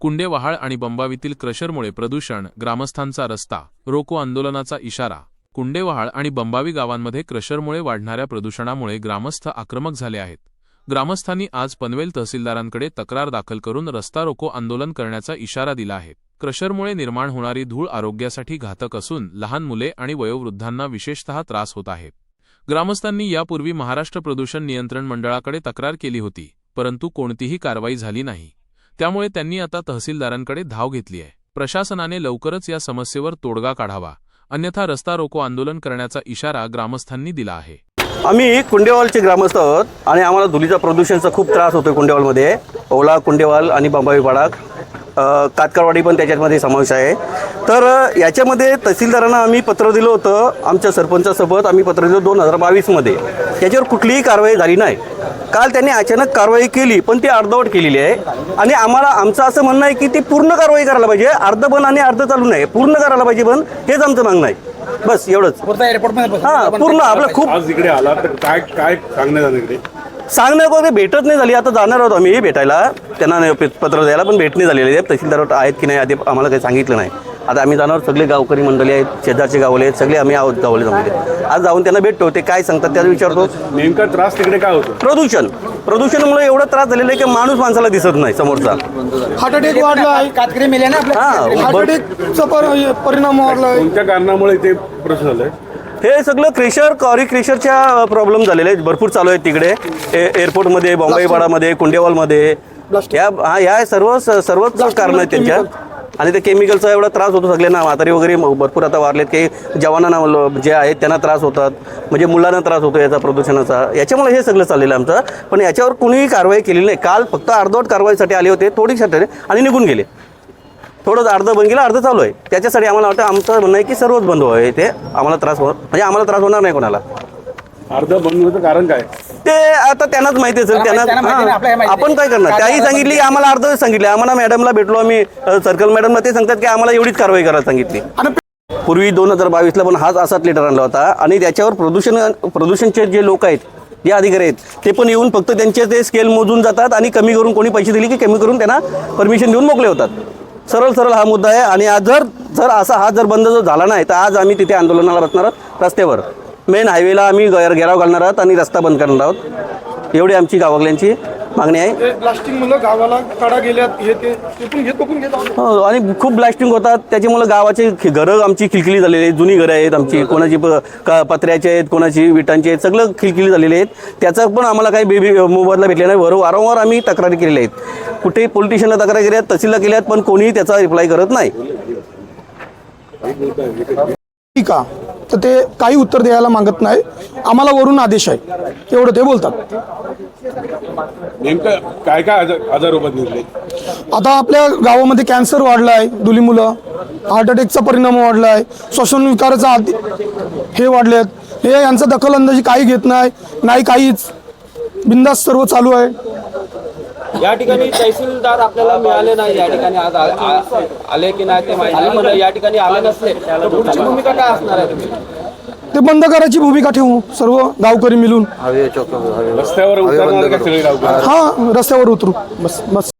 कुंडेवहाळ आणि बंबावीतील क्रशरमुळे प्रदूषण ग्रामस्थांचा रस्ता रोको आंदोलनाचा इशारा. कुंडेवहाळ आणि बंबावी गावांमध्ये क्रशरमुळे वाढणाऱ्या प्रदूषणामुळे ग्रामस्थ आक्रमक झाले आहेत. ग्रामस्थांनी आज पनवेल तहसीलदारांकडे तक्रार दाखल करून रस्ता रोको आंदोलन करण्याचा इशारा दिला आहे. क्रशरमुळे निर्माण होणारी धूळ आरोग्यासाठी घातक असून लहान मुले आणि वयोवृद्धांना विशेषतः त्रास होत आहे. ग्रामस्थांनी यापूर्वी महाराष्ट्र प्रदूषण नियंत्रण मंडळाकडे तक्रार केली होती परंतु कोणतीही कारवाई झाली नाही. त्यामुळे त्यांनी आता तहसीलदारांकडे धाव घेतली आहे. प्रशासनाने लवकरच या समस्येवर तोडगा काढावा. अन्यथा रस्ता रोको आंदोलन करण्याचा इशारा ग्रामस्थांनी दिला आहे. आम्ही कुंडेवालचे ग्रामस्थ आहोत आणि आम्हाला धुलीचा प्रदूषणचा खूप त्रास होतो कुंडेवालमध्ये. ओला कुंडेवाल आणि बांबावी पाडा कातकरवाडी पण त्याच्यामध्ये समावेश आहे. तर याच्यामध्ये तहसीलदारांना आम्ही पत्र दिलं होतं आमच्या सरपंचासोबत आम्ही पत्र दिलं दोन हजार बावीसमध्ये. त्याच्यावर कुठलीही कारवाई झाली नाही. काल त्यांनी अचानक कारवाई केली पण ती अर्धवट केलेली आहे. आणि आम्हाला आमचं असं म्हणणं आहे की ती पूर्ण कारवाई करायला पाहिजे. अर्ध बंद आणि अर्ध चालू नाही. पूर्ण करायला पाहिजे बंद हेच आमचं मागणं आहे. बस एवढंच. हां पूर्ण आपलं खूप आज इकडे आला तर काय काय सांगण्यात आलं इकडे? सांगण्या वगैरे भेटत नाही झाली. आता जाणार आहोत आम्ही भेटायला. त्यांना नाही पत्र द्यायला पण भेट नाही झालेली आहे. तहसीलदार आहेत की नाही आधी आम्हाला काही सांगितलं नाही. आता आम्ही जाणार सगळे गावकरी मंडळी आहेत शेजारचे गावले आहेत. सगळे आम्ही आहोत गावले जमले आज जाऊन त्यांना भेटतो ते काय सांगतात त्याचा विचारतो. नेमका त्रास तिकडे काय होतो? प्रदूषण. प्रदूषणामुळे एवढा त्रास झालेला आहे की माणूस माणसाला दिसत नाही समोरचा. हार्ट अटॅक वाढला आहे कातकरी मेले ना हां हार्ट अटॅकचा परिणाम वाढला आहे कोणत्या कारणामुळे ते प्रश्न झालंय? हे सगळं क्रेशर कॉरी क्रेशरच्या प्रॉब्लेम झालेले आहेत. भरपूर चालू आहेत तिकडे. ए एअरपोर्टमध्ये बॉम्बेपाडामध्ये कुंडेवालमध्ये. या हा या सर्व सर्वच कारण आहेत त्यांच्या. आणि ते केमिकलचा एवढा त्रास होतो सगळ्यांना. म्हातारी वगैरे भरपूर आता वारलेत काही जवानांना जे आहेत त्यांना त्रास होतात. म्हणजे मुलांना त्रास होतो याचा प्रदूषणाचा. याच्यामुळे हे सगळं चाललेलं आहे आमचं. पण याच्यावर कुणीही कारवाई केलेली नाही. काल फक्त अर्धवट कारवाईसाठी आले होते थोडीसाठी आणि निघून गेले. थोडं अर्ध बंद केलं अर्ध चालू आहे. त्याच्यासाठी आम्हाला वाटतं आमचं म्हणणं आहे की सर्वच बंद व्हावे. ते आम्हाला त्रास हो म्हणजे आम्हाला त्रास होणार नाही कोणाला. अर्ध बंद होतं कारण काय? ते आता त्यांनाच माहिती असेल त्यांना आपण काय करणार? त्याही सांगितली की आम्हाला अर्ध सांगितले. आम्हाला मॅडमला भेटलो आम्ही सर्कल मॅडमला ते सांगतात की आम्हाला एवढीच कारवाई करायला सांगितली. पूर्वी दोन हजार बावीसला पण हाच असाच लेटर आणला होता आणि त्याच्यावर प्रदूषण प्रदूषणचे जे लोक आहेत जे अधिकारी आहेत ते पण येऊन फक्त त्यांचे ते स्केल मोजून जातात आणि कमी करून कोणी पैसे दिले की कमी करून त्यांना परमिशन देऊन मोकळे होतात. सरळ सरळ हा मुद्दा आहे आणि आज जर जर असा हा जर बंद जर झाला नाही तर आज आम्ही तिथे आंदोलनाला बसणार आहोत रस्त्यावर. मेन हायवेला आम्ही गैर घेराव घालणार आहोत आणि रस्ता बंद करणार आहोत. एवढी आमची गावागल्यांची मागणी आहे. ते ब्लास्टिंग मुलं गावाला काढा गेल्यात हे ते. हो आणि खूप ब्लास्टिंग होतात. त्याच्यामुळे गावाचे खि- घरं आमची खिलखिली झालेली आहेत जुनी घरं आहेत आमची. कोणाची प- क- पत्र्याचे आहेत कोणाची विटांची आहेत सगळं खिलखिली झालेले आहेत. त्याचा पण आम्हाला काही बेबी मोबदला भेटला नाही. वारंवार आम्ही तक्रारी केलेल्या आहेत. कुठेही पोलीस स्टेशनला तक्रार केल्या आहेत तहसीलला केल्यात पण कोणीही त्याचा रिप्लाय करत नाही. ठीक आहे. तर ते काही उत्तर द्यायला मागत नाही. आम्हाला वरून आदेश आहे. एवढं ते बोलतात. नेमकं काय काय आजार आजार उभं निघले? आता आपल्या गावामध्ये कॅन्सर वाढला आहे. दुली मुलं हार्ट अटॅकचा परिणाम वाढला आहे श्वसन विकाराचा हे वाढलेत. हे यांचा दखल अंदाजी काही घेत नाही. नाही काहीच. बिंदास सर्व चालू आहे. या ठिकाणी तहसीलदार आपल्याला मिळाले नाही या ठिकाणी आज आ- आ- आले की नाही ते माहिती नाही. पण या ठिकाणी आले नसले तर पुढची भूमिका काय असणार आहे तुमची? ते बंद करायची भूमिका ठेवू सर्व गावकरी मिळून. रस्त्यावर उतरणार का सगळे गावकरी? हा रस्त्यावर उतरू. बस बस